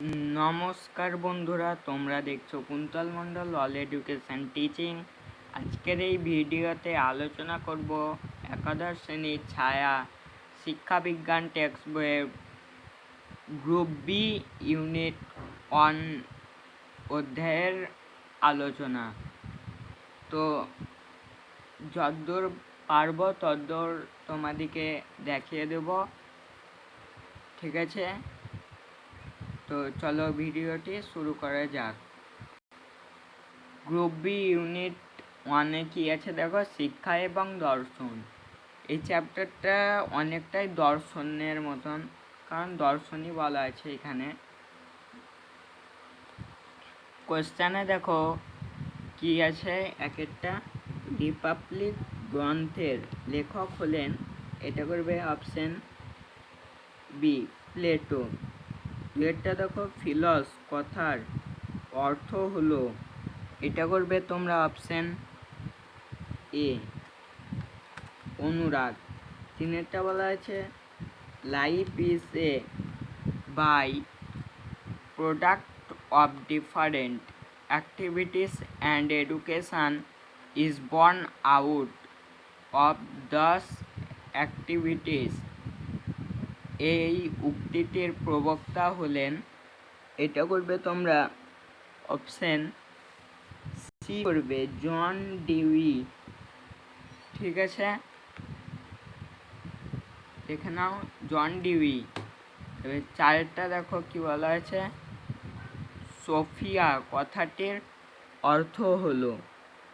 নমস্কার বন্ধুরা, তোমরা দেখছ Kuntal Mondal all education teaching আজকের এই ভিডিওতে আলোচনা করব একাদশ শ্রেণির ছায়া শিক্ষাবিজ্ঞান টেক্সট বইয়ের গ্রুপ বি ইউনিট অন অধ্যায়ের আলোচনা। তো যদ্দূর পারব তদ্দূর তোমাদেরকে দেখিয়ে দেব, ঠিক আছে? তো চলো ভিডিওটি শুরু করা যাক। গ্রুপ বি ইউনিট ওয়ানে কি আছে দেখো? শিক্ষা এবং দর্শন। এই চ্যাপ্টারটা অনেকটাই দর্শনের মতন, কারণ দর্শনই বলা আছে এখানে। কোশ্চেনে দেখো, কি আছে? এক একটা। রিপাবলিক গ্রন্থের লেখক হলেন, এটা করবে অপশন বি প্লেটো দুয়েরটা দেখো ফিলস, কথার অর্থ হলো, এটা করবে তোমরা অপশন এ অনুরাগ। তিনেরটা বলা আছে life is a by product of different activities and education is born out of those activities এই উক্তিটির প্রবক্তা হলেন, এটা করবে তোমরা অপশন সি করবে জন ডিউই ঠিক আছে? দেখে নাও জন ডিউই এবার চারটা দেখো কি বলা আছে সোফিয়া, কথাটির অর্থ হলো,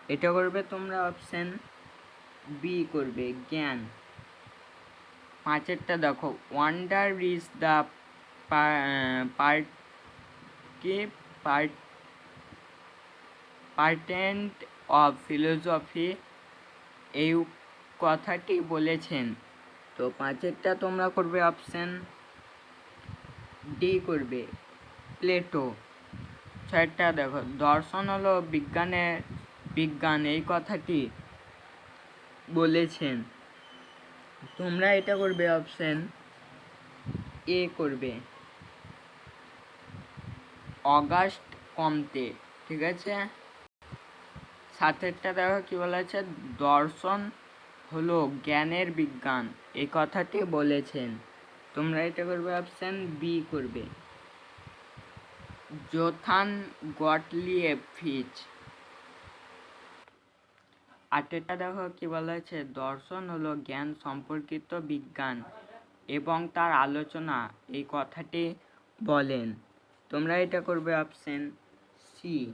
এটা করবে তোমরা অপশন বি করবে, জ্ঞান। পাঁচেরটা দেখো। ওয়ান্ডার ইজ দ্য পার্ট কি পার্ট পার্টেন্ট অফ ফিলোসফি এই কথাটি বলেছেন। তো পাঁচেরটা তোমরা করবে অপশন ডি করবে প্লেটো ছয়টা দেখো, দর্শন হলো বিজ্ঞানের বিজ্ঞান এই কথাটি বলেছেন। তোমরা এটা করবে অপশন এ করবে। অগাস্ট কমতে, ঠিক আছে? সাতেরটা দেখো কি বলা আছে? দর্শন হলো জ্ঞানের বিজ্ঞান এই কথাটি বলেছেন। তোমরা এটা করবে অপশন বি করবে। জোথান গটলিয়ে ফিচ আটেরটা দেখো কি বলা আছে দর্শন হলো জ্ঞান সম্পর্কিত বিজ্ঞান এবং তার আলোচনা। এই কথাটি বলেন। তোমরা এটা করবে অপশন সি।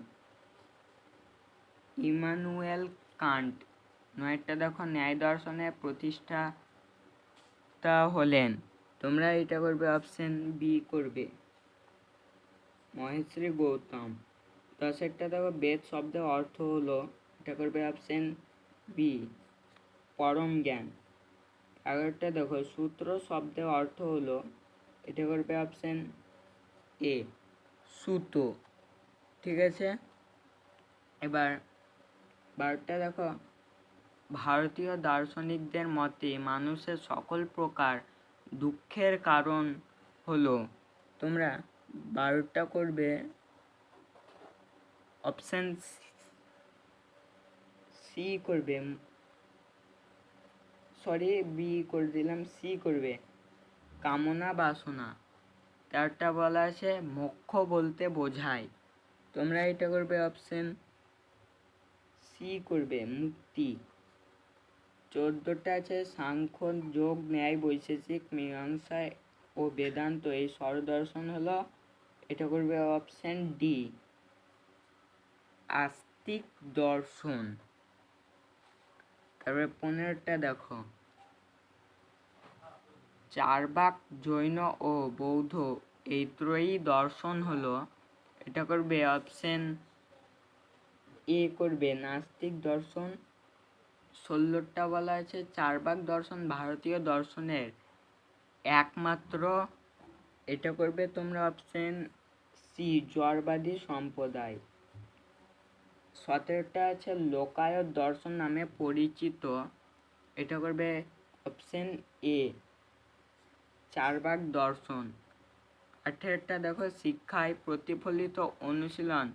Immanuel Kant. নয়টা দেখো ন্যায় দর্শনের প্রতিষ্ঠাতা হলেন। তোমরা এটা করবে অপশন বি করবে। মহেশ্রী গৌতম। দশেরটা দেখো বেদ শব্দের অর্থ হলো, এটা করবে অপশন বি, পরম জ্ঞান। এগারোটা দেখো, সূত্র শব্দের অর্থ হলো, এটা করবে অপশন এ সুতো। ঠিক আছে? এবার, বারোটা দেখো, ভারতীয় দার্শনিকদের মতে মানুষের সকল প্রকার দুঃখের কারণ হলো, তোমরা বারোটা করবে অপশন সি করবে। সরি, বি করে দিলাম, সি করবে। কামনা বাসনা। তারটা বলা আছে, মোক্ষ বলতে বোঝায়। তোমরা এটা করবে অপশন সি করবে, মুক্তি। চোদ্দটা আছে, সাংখ্য, যোগ, ন্যায়, বৈশেষিক, মীমাংসা ও বেদান্ত। এই স্বরদর্শন হলো, এটা করবে অপশন ডি আস্তিক দর্শন। তারপরে পনেরোটা দেখো। চারবাক, জৈন ও বৌদ্ধ, এই ত্রয়ী দর্শন হলো। এটা করবে অপশন এ করবে, নাস্তিক দর্শন। ষোলোটা বলা আছে, চারবাক দর্শন, ভারতীয় দর্শনের একমাত্র। এটা করবে তোমরা অপশন সি জড়বাদী সম্প্রদায়। সতেরোটা আছে, লোকায়ত দর্শন নামে পরিচিত। এটা করবে অপশন এ চারবাক দর্শন। আঠেরোটা দেখো, শিক্ষায় প্রতিফলিত অনুশীলন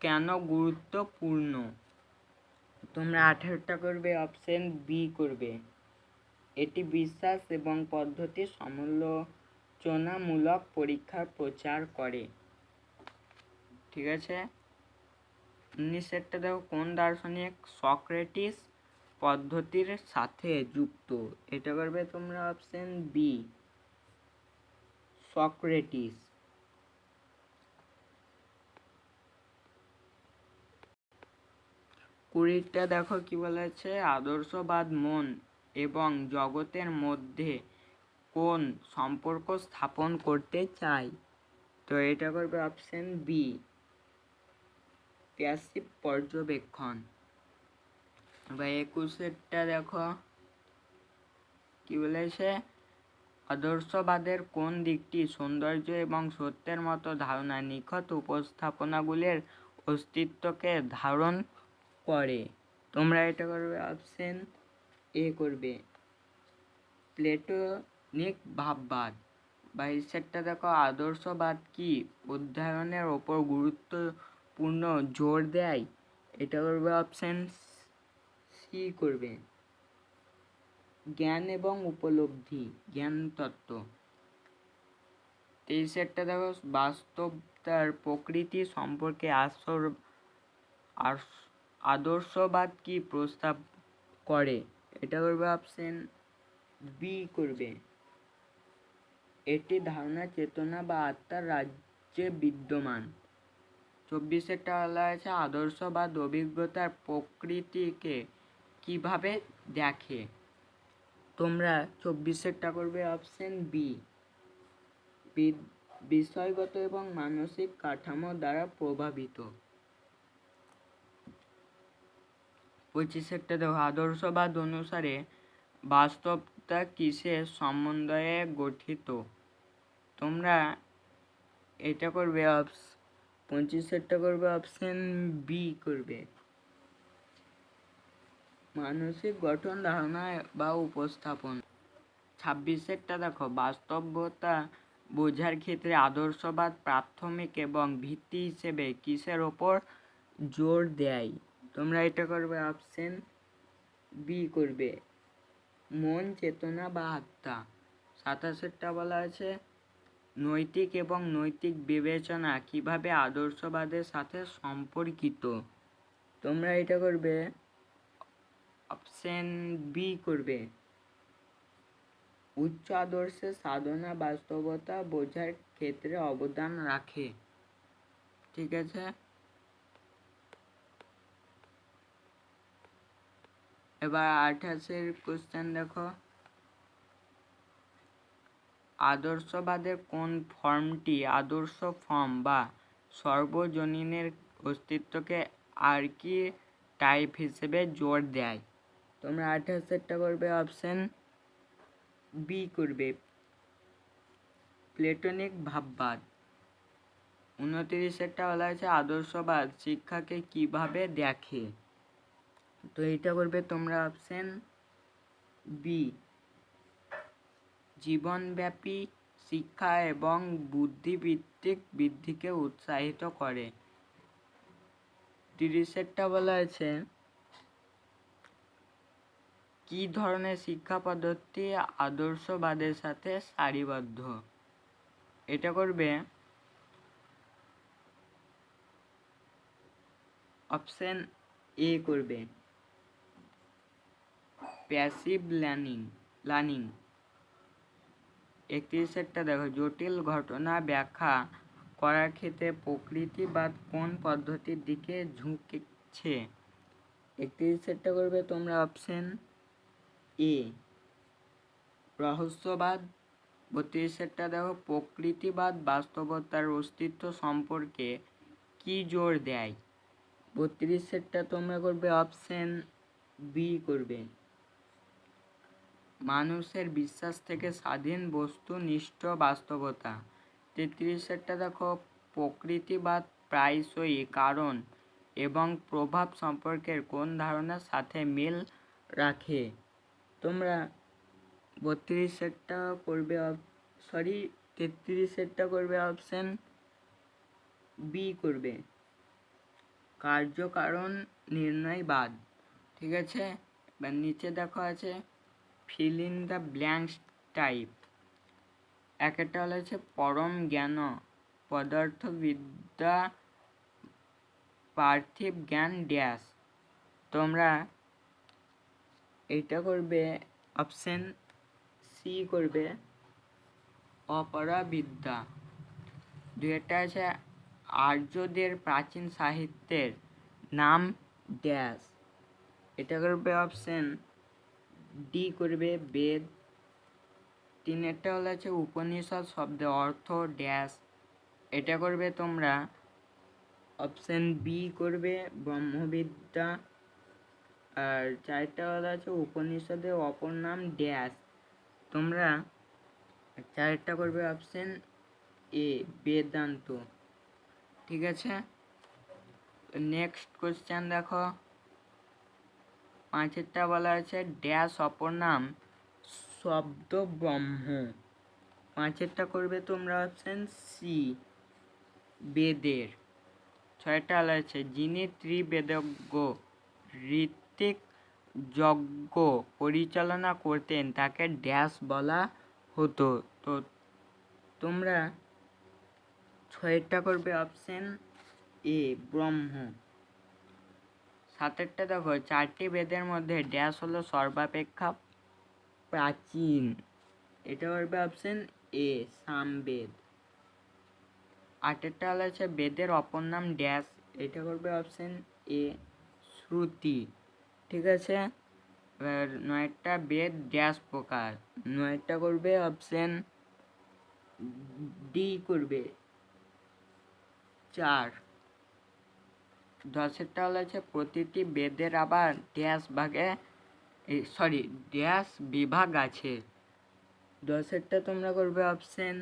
কেন গুরুত্বপূর্ণ? তোমরা আঠেরোটা করবে অপশন বি করবে। এটি বিশ্বাস এবং পদ্ধতি সমালোচনামূলক পরীক্ষার প্রচার করে। ঠিক আছে? উনিশেরটা দেখো, কোন দার্শনিক সক্রেটিস পদ্ধতির সাথে যুক্ত? এটা করবে তোমরা অপশন বি সক্রেটিস। কুড়িটা দেখো কি বলেছে, আদর্শবাদ মন এবং জগতের মধ্যে কোন সম্পর্ক স্থাপন করতে চাই? তো এটা করবে অপশন বি প্যাসিভ পর্যবেক্ষণ। এবার একুশেরটা দেখো। কি বলেছে? আদর্শবাদের কোন দিকটি সৌন্দর্য এবং সত্যের মতো ধারণা নিখত উপস্থাপনাগুলির অস্তিত্বকে ধারণ করে? তোমরা এটা করবে অপশন এ করবে। প্লেটোনিক ভাববাদ। বাইশেরটা দেখো, আদর্শবাদ কি? অধ্যয়নের ওপর গুরুত্বপূর্ণ জোর দেয়, এটা করবে অপশন সি করবে। জ্ঞান এবং উপলব্ধি, জ্ঞান তত্ত্ব। তেইশেরটা দেখো বাস্তবতার প্রকৃতি সম্পর্কে আসর আস- আদর্শবাদ কি প্রস্তাব করে? এটা করবে অপশন বি করবে। এটি ধারণা, চেতনা বা আত্মার রাজ্যে বিদ্যমান। চব্বিশেরটা বলা আছে আদর্শবাদ অভিজ্ঞতার প্রকৃতিকে কীভাবে দেখে? তোমরা চব্বিশেরটা করবে অপশন বি বিষয়গত এবং মানসিক কাঠামো দ্বারা প্রভাবিত। পঁচিশেরটা দেখো আদর্শবাদ অনুসারে বাস্তবতা কিসের সমন্বয়ে গঠিত? তোমরা এটা করবে পঁচিশেরটা করবে অপশন বি করবে। মানসিক গঠন, ধারণা বা উপস্থাপন। ছাব্বিশেরটা দেখো, বাস্তবতা বোঝার ক্ষেত্রে আদর্শবাদ, প্রাথমিক এবং ভিত্তি হিসেবে কিসের ওপর জোর দেয়? তোমরা এটা করবে অপশন বি করবে। মন, চেতনা বা আত্মা। সাতাশেরটা বলা আছে। নৈতিক এবং নৈতিক বিবেচনা কীভাবে আদর্শবাদের সাথে সম্পর্কিত? তোমরা এটা করবে অপশন বি করবে। উচ্চ আদর্শের সাধনা বাস্তবতা বোঝার ক্ষেত্রে অবদান রাখে। ঠিক আছে? এবার আঠাশের কোশ্চেন দেখো। আদর্শবাদের কোন ফর্মটি আদর্শ ফর্ম বা সর্বজনীনের অস্তিত্বকে আর কি টাইপ হিসেবে জোর দেয়? তোমরা আঠাশেরটা করবে, অপশন বি করবে। প্লেটনিক ভাববাদ। উনতিরিশেরটা বলা হয়েছে আদর্শবাদ, শিক্ষাকে কীভাবে দেখে? তো এইটা করবে তোমরা অপশন বি জীবনব্যাপী শিক্ষা এবং বুদ্ধিভিত্তিক বৃদ্ধিকে উৎসাহিত করে। তিরিশেরটা বলা আছে, কি ধরনের শিক্ষা পদ্ধতি আদর্শবাদের সাথে সারিবদ্ধ? এটা করবে অপশন এ করবে প্যাসিভ লার্নিং লার্নিং একত্রিশেরটা দেখো, জটিল ঘটনা ব্যাখ্যা করার ক্ষেত্রে প্রকৃতিবাদ কোন পদ্ধতির দিকে ঝুঁকছে? একত্রিশেরটা করবে তোমরা অপশন এ রহস্যবাদ। বত্রিশেরটা দেখো, প্রকৃতিবাদ, বাস্তবতার অস্তিত্ব সম্পর্কে কি জোর দেয়? বত্রিশেরটা তোমরা করবে অপশন বি করবে। মানুষের বিশ্বাস থেকে স্বাধীন বস্তুনিষ্ঠ বাস্তবতা। তেত্রিশেরটা দেখো, প্রকৃতিবাদ প্রায়শই কারণ এবং প্রভাব সম্পর্কের কোন ধারণার সাথে মিল রাখে। তোমরা বত্রিশেরটা করবে সরি তেত্রিশেরটা করবে অপশন বি করবে। কার্যকারণ নির্ণয়বাদ, ঠিক আছে? নিচে দেখো আছে fill in the blanks type একটা হলো হচ্ছে পরম জ্ঞান পদার্থবিদ্যা পার্থিব জ্ঞান, ড্যাশ। তোমরা এটা করবে অপশন সি করবে, অপরাবিদ্যা। দুইটা আছে আর্যদের প্রাচীন সাহিত্যের নাম ড্যাশ। এটা করবে অপশন ডি করবে বেদ। তিনেরটা হলো আছে উপনিষদ শব্দের অর্থ, ড্যাশ। এটা করবে তোমরা। অপশন বি করবে ব্রহ্মবিদ্যা। আর চারটা হলো আছে উপনিষদের অপর নাম ড্যাশ। তোমরা চারটা করবে অপশন এ, বেদান্ত। ঠিক আছে? নেক্সট কোশ্চেন দেখো। পাঁচেরটা বলা আছে, ড্যাশ অপর নাম শব্দ ব্রহ্ম পাঁচেরটা করবে তোমরা অপশন সি বেদের। ছয়টা বলা আছে, যিনি ত্রিবেদজ্ঞ, ঋত্বিক যজ্ঞ পরিচালনা করতেন, তাকে ড্যাশ বলা হতো। তো তোমরা ছয়েরটা করবে অপশন এ ব্রহ্ম। সাতেরটা দেখো, চারটি বেদের মধ্যে ড্যাশ হলো সর্বাপেক্ষা প্রাচীন। এটা করবে অপশন এ সামবেদ। আটেরটা হলো হচ্ছে বেদের অপর নাম ড্যাশ, এটা করবে অপশন এ শ্রুতি। ঠিক আছে? এবার নয়টা বেদ, ড্যাশ প্রকার। নয়টা করবে অপশন ডি করবে। চার। দশেরটা হলো হচ্ছে প্রতিটি বেদের আবার ড্যাশ ভাগে সরি ড্যাশ বিভাগ আছে। দশেরটা তোমরা করবে অপশন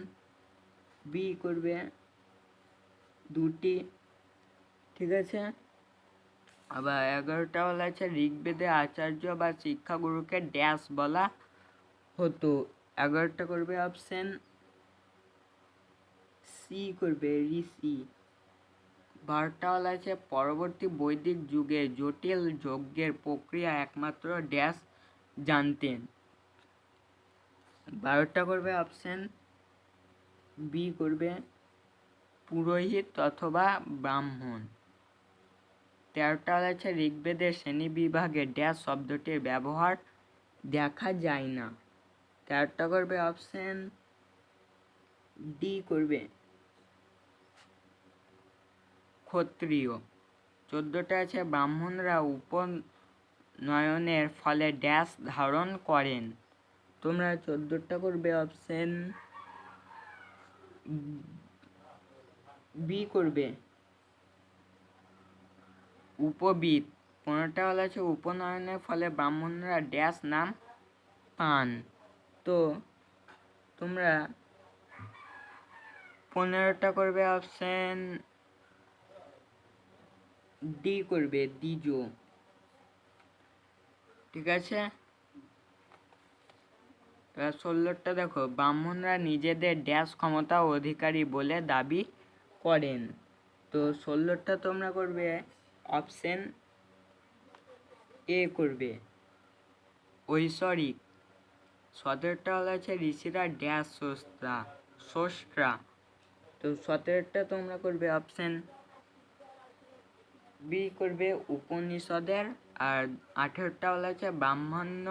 বি করবে দুটি, ঠিক আছে? আবার এগারোটা বলা আছে ঋগ্বেদে আচার্য বা শিক্ষাগুরুকে ড্যাশ বলা হতো। এগারোটা করবে অপশন সি করবে, ঋষি। বারোটা বলা আছে পরবর্তী বৈদিক যুগে জটিল যজ্ঞের প্রক্রিয়া একমাত্র ড্যাশ জানতেন। বারোটা করবে অপশন বি করবে পুরোহিত অথবা ব্রাহ্মণ। তেরোটা আছে ঋগ্বেদের শ্রেণি বিভাগে ড্যাশ শব্দটির ব্যবহার দেখা যায় না। তেরোটা করবে অপশন ডি করবে ক্ষত্রিয়। চোদ্দোটা আছে ব্রাহ্মণরা উপনয়নের ফলে ড্যাশ ধারণ করেন। তোমরা চোদ্দোটা করবে অপশন বি করবে। উপবিদ পনেরোটা হলো আছে উপনয়নের ফলে ব্রাহ্মণরা ড্যাশ নাম পান। তো তোমরা পনেরোটা করবে অপশন ডি করবে দ্বিজ ঠিক আছে? ষোলোটা দেখো, ব্রাহ্মণরা নিজেদের ড্যাশ ক্ষমতা অধিকারী বলে দাবি করেন। তো ষোলোটা তোমরা করবে অপশন এ করবে। ঐশ্বরিক সতেরোটা হলো আছে ঋষিরা ড্যাশ স্রষ্টা স্রষ্টা তো সতেরোটা তোমরা করবে অপশন বি করবে উপনিষদের, আর আঠেরোটা হলো আছে ব্রাহ্মণ্য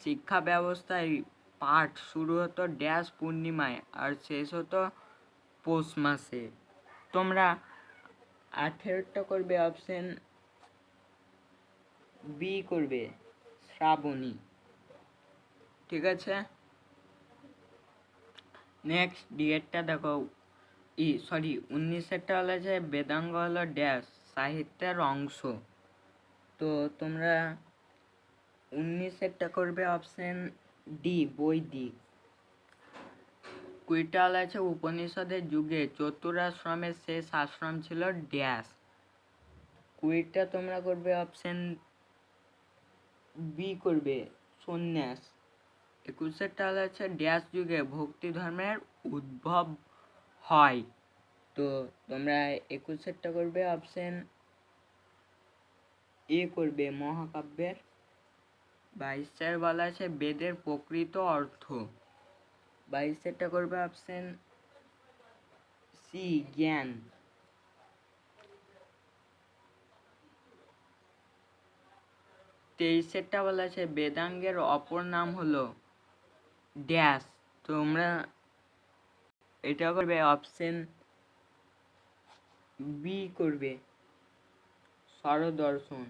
শিক্ষা ব্যবস্থায় পাঠ শুরু হতো ড্যাশ পূর্ণিমায়, আর শেষ হতো পৌষ মাসে। তোমরা আঠেরোটা করবে অপশন বি করবে, শ্রাবণী। ঠিক আছে? নেক্সট ডিএডটা দেখো। ই সরি উনিশেরটা হলো যে বেদাঙ্গ হলো ড্যাশ। সাহিত্যের অংশ। তো তোমরা উনিশেরটা করবে অপশন ডি বৈদিক কুড়িটা হলো আছে উপনিষদের যুগে চতুরাশ্রমের শেষ আশ্রম ছিল ড্যাশ। কুড়িটা তোমরা করবে অপশন বি করবে, সন্ন্যাস। একুশেরটা হলো আছে ড্যাশ যুগে ভক্তি ধর্মের উদ্ভব হয়। তো তোমরা একুশেরটা করবে অপশন এ করবে মহাকাব্যের। বাইশের বলা আছে বেদের প্রকৃত অর্থ। বাইশেরটা করবে অপশন সি জ্ঞান। তেইশেরটা বলা আছে বেদাঙ্গের অপর নাম হলো ড্যাশ। তোমরা এটা করবে অপশন বি করবে। স্বরদর্শন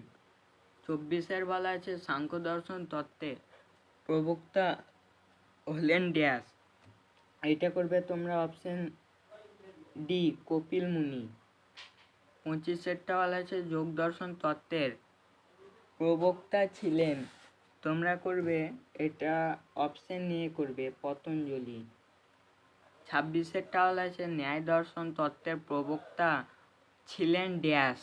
চব্বিশের বলা আছে সাংখ্য দর্শন তত্ত্বের প্রবক্তা হলেন ড্যাশ। এটা করবে তোমরা অপশন ডি, কপিল মুনি। পঁচিশেরটা বলা আছে যোগ দর্শন তত্ত্বের। প্রবক্তা ছিলেন। তোমরা করবে এটা অপশন নিয়ে করবে পতঞ্জলি। ছাব্বিশেরটা বলা আছে ন্যায় দর্শন তত্ত্বের প্রবক্তা ছিলেন ড্যাশ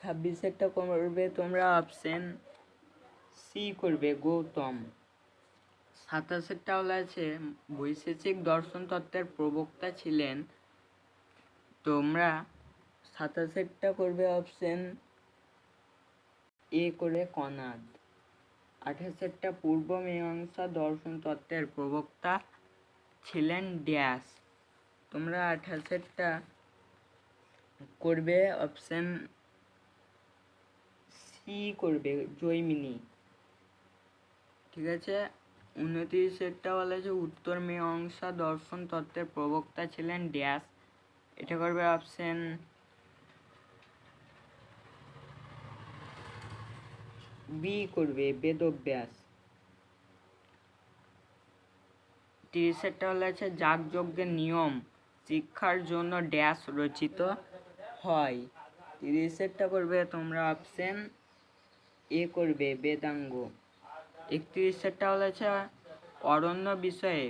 ছাব্বিশেরটা করবে তোমরা অপশন সি করবে, গৌতম। সাতাশেরটা হলো আছে বৈশেষিক দর্শন তত্ত্বের প্রবক্তা ছিলেন। তোমরা সাতাশেরটা করবে অপশন এ করে কনাদ। আঠাশেরটা পূর্ব মীমাংসা দর্শন তত্ত্বের প্রবক্তা ছিলেন ড্যাশ তোমরা আঠাশেরটা করবে অপশন সি করবে, জৈমিনী। ঠিক আছে? উনত্রিশেরটা বলা আছে উত্তর মীমাংসা দর্শন তত্ত্বের প্রবক্তা ছিলেন ড্যাশ। এটা করবে অপশন বি করবে, বেদব্যাস। তিরিশেরটা হলো আছে যাগযজ্ঞের নিয়ম, শিক্ষার জন্য ড্যাশ রচিত। হয়। তিরিশেরটা করবে, তোমরা অপশন এ করবে, বেদাঙ্গ। একত্রিশেরটা হলো আছে অরণ্য বিষয়ে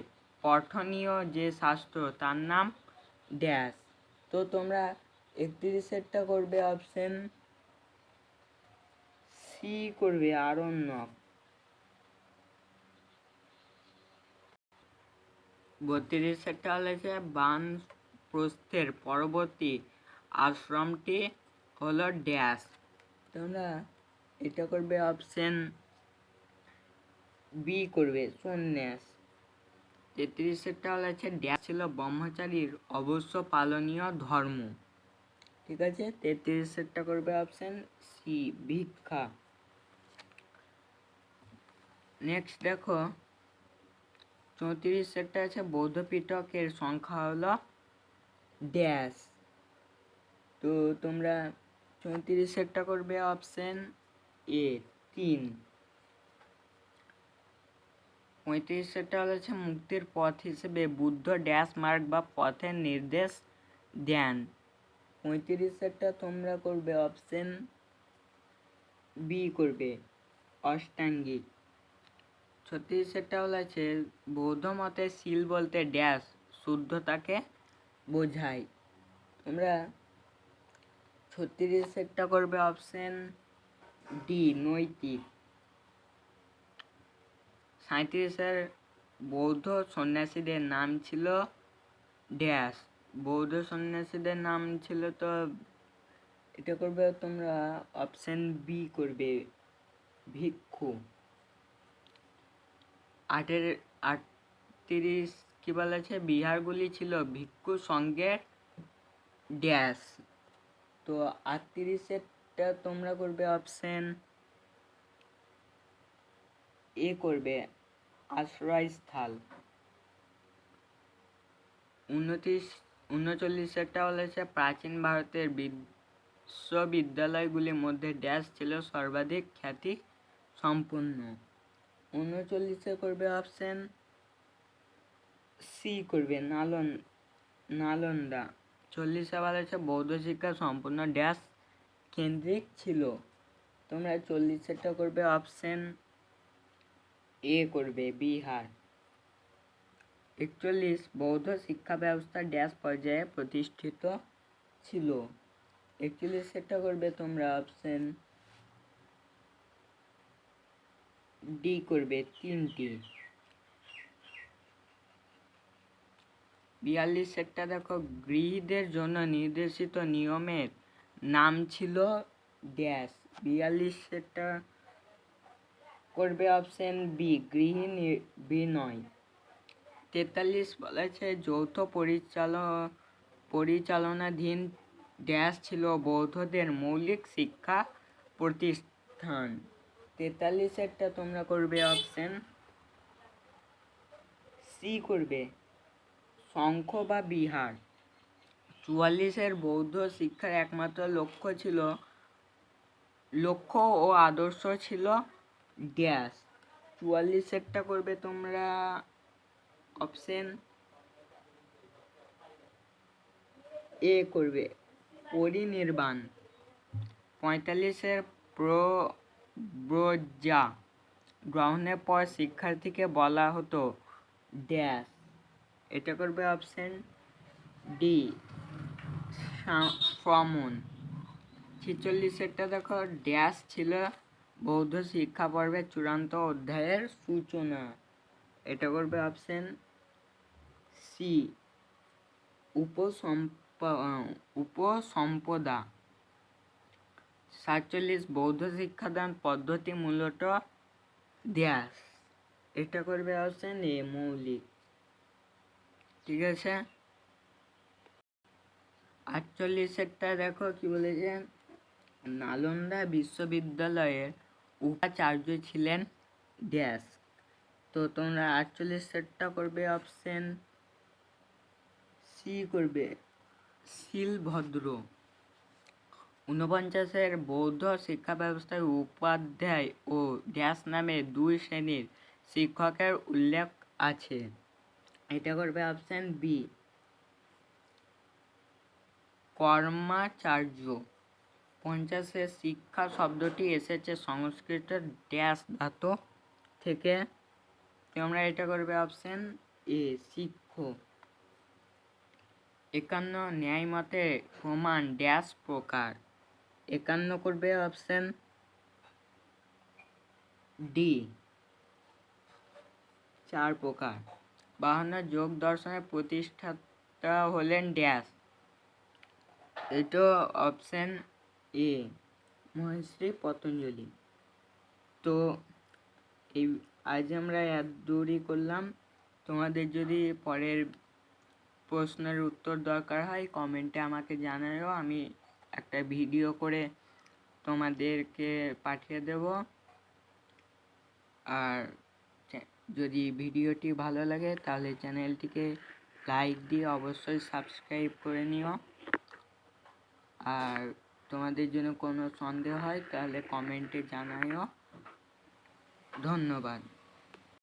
পঠনীয় যে শাস্ত্র, তার নাম ড্যাশ। তো তোমরা একত্রিশেরটা করবে অপশন সি করবে আরণ্যক বত্রিশেরটা হলেছে বান প্রস্থের পরবর্তী আশ্রমটি হলো ড্যাশ। তোমরা এটা করবে অপশন বি করবে সন্ন্যাস। তেত্রিশেরটা হলেছে ড্যাশ ছিল ব্রহ্মচারীর অবশ্য পালনীয় ধর্ম। ঠিক আছে? তেত্রিশেরটা করবে অপশন সি, ভিক্ষা। নেক্সট দেখো চৌত্রিশ সেটটা আছে বৌদ্ধ পিটকের সংখ্যা হলো ড্যাশ। তো তোমরা চৌত্রিশ সেটটা করবে অপশন এ তিন। পঁয়ত্রিশ সেটটা হচ্ছে মুক্তির পথ হিসেবে বুদ্ধ ড্যাশ মার্গ বা পথের নির্দেশ দেন। পঁয়ত্রিশ সেটটা তোমরা করবে অপশন বি করবে, অষ্টাঙ্গিক। ছত্রিশেরটা হলো আছে বৌদ্ধ মতে শিল বলতে ড্যাশ শুদ্ধতাকে বোঝায়। তোমরা ছত্রিশেরটা করবে অপশন ডি নৈতিক। সাঁত্রিশের বৌদ্ধ সন্ন্যাসীদের নাম ছিল ড্যাশ। বৌদ্ধ সন্ন্যাসীদের নাম ছিল তো এটা করবে তোমরা অপশন বি করবে, ভিক্ষু। আটের, আটত্রিশ কী বলা আছে বিহারগুলি ছিল ভিক্ষু সঙ্গের ড্যাশ। তো আটত্রিশেরটা তোমরা করবে অপশন এ করবে আশ্রয়স্থল উনত্রিশ, উনচল্লিশেরটা বলেছে প্রাচীন ভারতের বিশ্ববিদ্যালয়গুলির মধ্যে ড্যাশ ছিল সর্বাধিক খ্যাতি সম্পূর্ণ উনচল্লিশে করবে অপশন সি করবে নালন, নালন্দা। চল্লিশে বলেছে বৌদ্ধ শিক্ষা সম্পূর্ণ ড্যাশ কেন্দ্রিক ছিল। তোমরা চল্লিশেরটা করবে অপশন এ করবে, বিহার। একচল্লিশ, বৌদ্ধ শিক্ষা ব্যবস্থা ড্যাশ পর্যায়ে প্রতিষ্ঠিত ছিল। একচল্লিশ একচল্লিশেরটা করবে তোমরা অপশন ডি করবে তিনটি। বিয়াল্লিশ সেটটা দেখো, গৃহীদের জন্য নির্দেশিত নিয়মের নাম ছিল ড্যাশ বিয়াল্লিশ সেটটা করবে অপশন বি গৃহী বিনয়। তেতাল্লিশ বলেছে, যৌথ পরিচালন, পরিচালনাধীন ড্যাশ ছিল বৌদ্ধদের মৌলিক শিক্ষা প্রতিষ্ঠান। তেতাল্লিশ তেতাল্লিশেরটা তোমরা করবে অপশন সি করবে। শঙ্খ বা বিহার। চুয়াল্লিশের বৌদ্ধ শিক্ষার একমাত্র লক্ষ্য ছিল, লক্ষ্য ও আদর্শ ছিল ড্যাশ চুয়াল্লিশেরটা করবে তোমরা অপশন এ করবে, পরিনির্বাণ। পঁয়তাল্লিশের প্রো, ব্রজা। গ্রহণের পর শিক্ষার্থীকে বলা হতো ড্যাশ এটা করবে অপশন ডি শ্রমণ ছেচল্লিশেরটা দেখো, ড্যাশ ছিল বৌদ্ধ শিক্ষা পর্বের চূড়ান্ত অধ্যায়ের সূচনা। এটা করবে অপশন সি উপসম্প উপসম্পদা। সাতচল্লিশ বৌদ্ধ শিক্ষাদান পদ্ধতি মূলত ড্যাশ। এটা করবে অপশন এ মৌলিক। ঠিক আছে? আটচল্লিশেরটা দেখো কি বলেছে? নালন্দা বিশ্ববিদ্যালয়ের উপাচার্য ছিলেন ড্যাশ তো তোমরা আটচল্লিশ সেটটা করবে অপশন সি করবে শিলভদ্র। ঊনপঞ্চাশের বৌদ্ধ শিক্ষা ব্যবস্থায় উপাধ্যায় ও ড্যাশ নামে দুই শ্রেণির শিক্ষকের উল্লেখ আছে। এটা করবে অপশন বি কর্মাচার্য। পঞ্চাশে শিক্ষা শব্দটি এসেছে সংস্কৃত ড্যাশ ধাতু থেকে। তোমরা এটা করবে অপশন এ শিক্ষ একান্ন ন্যায় মতে প্রমাণ, ড্যাশ প্রকার। একান্ন করবে অপশন ডি চার প্রকার। বাহান্ন যোগ দর্শনের প্রতিষ্ঠাতা হলেন ড্যাশ। এটা অপশন এ। মহেশ্রী পতঞ্জলি। তো এই, আজ আমরা এত দূরই করলাম। তোমাদের যদি পরের প্রশ্নের উত্তর দরকার হয় কমেন্টে আমাকে জানাও আমি একটা ভিডিও করে তোমাদেরকে পাঠিয়ে দেব। আর যদি ভিডিওটি ভালো লাগে, তাহলে চ্যানেলটিকে লাইক দিয়ে অবশ্যই সাবস্ক্রাইব করে নিও। আর তোমাদের জন্য কোনো সন্দেহ হয়, তাহলে কমেন্টে জানাইও। ধন্যবাদ।